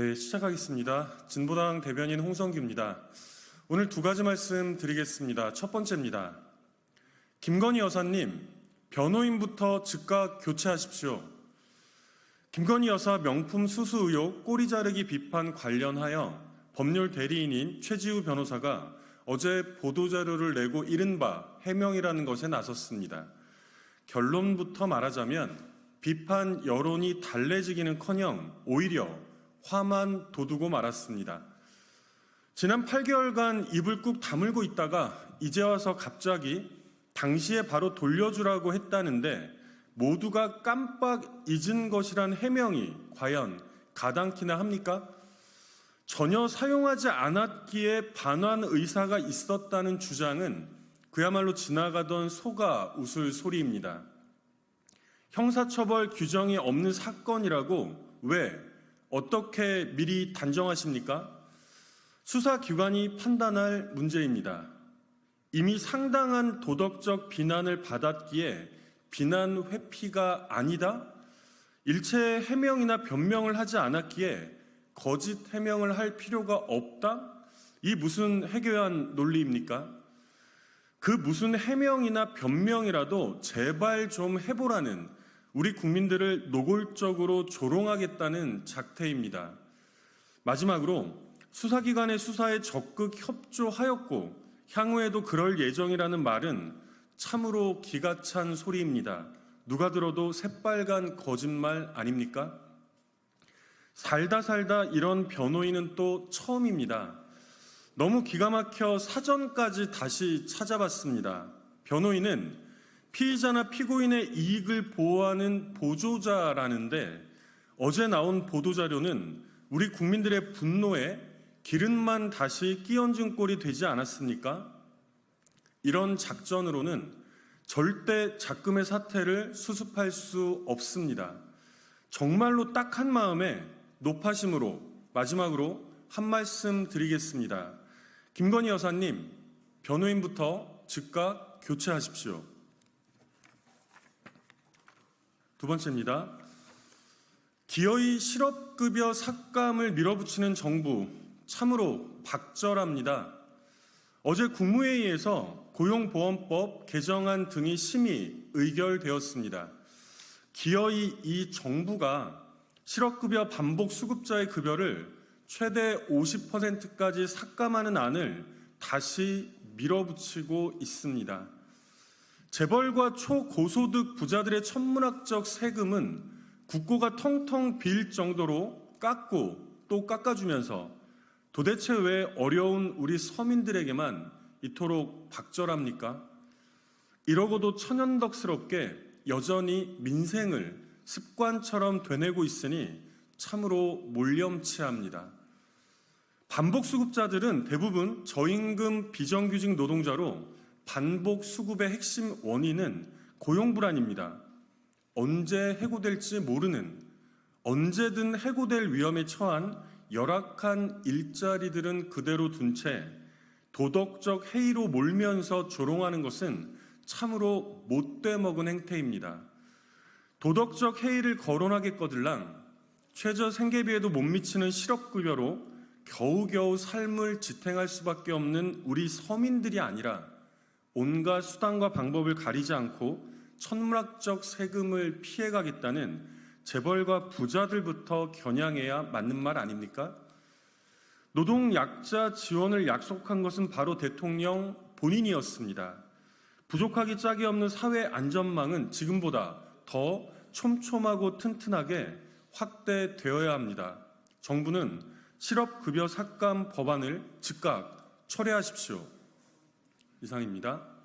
네, 시작하겠습니다. 진보당 대변인 홍성규입니다. 오늘 두 가지 말씀 드리겠습니다. 첫 번째입니다. 김건희 여사님, 변호인부터 즉각 교체하십시오. 김건희 여사 명품 수수 의혹 꼬리 자르기 비판 관련하여 법률 대리인인 최지우 변호사가 어제 보도자료를 내고 이른바 해명이라는 것에 나섰습니다. 결론부터 말하자면 비판 여론이 달래지기는 커녕 오히려 화만 돋우고 말았습니다. 지난 8개월간 입을 꾹 다물고 있다가 이제 와서 갑자기 당시에 바로 돌려주라고 했다는데 모두가 깜빡 잊은 것이란 해명이 과연 가당키나 합니까? 전혀 사용하지 않았기에 반환 의사가 있었다는 주장은 그야말로 지나가던 소가 웃을 소리입니다. 형사처벌 규정이 없는 사건이라고 왜 어떻게 미리 단정하십니까? 수사기관이 판단할 문제입니다. 이미 상당한 도덕적 비난을 받았기에 비난 회피가 아니다? 일체 해명이나 변명을 하지 않았기에 거짓 해명을 할 필요가 없다? 이 무슨 해교한 논리입니까? 그 무슨 해명이나 변명이라도 제발 좀 해보라는 우리 국민들을 노골적으로 조롱하겠다는 작태입니다. 마지막으로 수사기관의 수사에 적극 협조하였고 향후에도 그럴 예정이라는 말은 참으로 기가 찬 소리입니다. 누가 들어도 새빨간 거짓말 아닙니까? 살다 살다 이런 변호인은 또 처음입니다. 너무 기가 막혀 사전까지 다시 찾아봤습니다. 변호인은 피의자나 피고인의 이익을 보호하는 보조자라는데 어제 나온 보도자료는 우리 국민들의 분노에 기름만 다시 끼얹은 꼴이 되지 않았습니까? 이런 작전으로는 절대 작금의 사태를 수습할 수 없습니다. 정말로 딱한 마음에 높아심으로 마지막으로 한 말씀 드리겠습니다. 김건희 여사님, 변호인부터 즉각 교체하십시오. 두 번째입니다. 기어이 실업급여 삭감을 밀어붙이는 정부 참으로 박절합니다. 어제 국무회의에서 고용보험법 개정안 등이 심의 의결되었습니다. 기어이 이 정부가 실업급여 반복 수급자의 급여를 최대 50%까지 삭감하는 안을 다시 밀어붙이고 있습니다. 재벌과 초고소득 부자들의 천문학적 세금은 국고가 텅텅 빌 정도로 깎고 또 깎아주면서 도대체 왜 어려운 우리 서민들에게만 이토록 박절합니까? 이러고도 천연덕스럽게 여전히 민생을 습관처럼 되뇌고 있으니 참으로 몰염치합니다. 반복 수급자들은 대부분 저임금 비정규직 노동자로 반복 수급의 핵심 원인은 고용 불안입니다. 언제 해고될지 모르는 언제든 해고될 위험에 처한 열악한 일자리들은 그대로 둔 채 도덕적 해이로 몰면서 조롱하는 것은 참으로 못돼 먹은 행태입니다. 도덕적 해이를 거론하겠거들랑 최저 생계비에도 못 미치는 실업급여로 겨우겨우 삶을 지탱할 수밖에 없는 우리 서민들이 아니라 온갖 수단과 방법을 가리지 않고 천문학적 세금을 피해가겠다는 재벌과 부자들부터 겨냥해야 맞는 말 아닙니까? 노동 약자 지원을 약속한 것은 바로 대통령 본인이었습니다. 부족하기 짝이 없는 사회 안전망은 지금보다 더 촘촘하고 튼튼하게 확대되어야 합니다. 정부는 실업급여 삭감 법안을 즉각 철회하십시오. 이상입니다.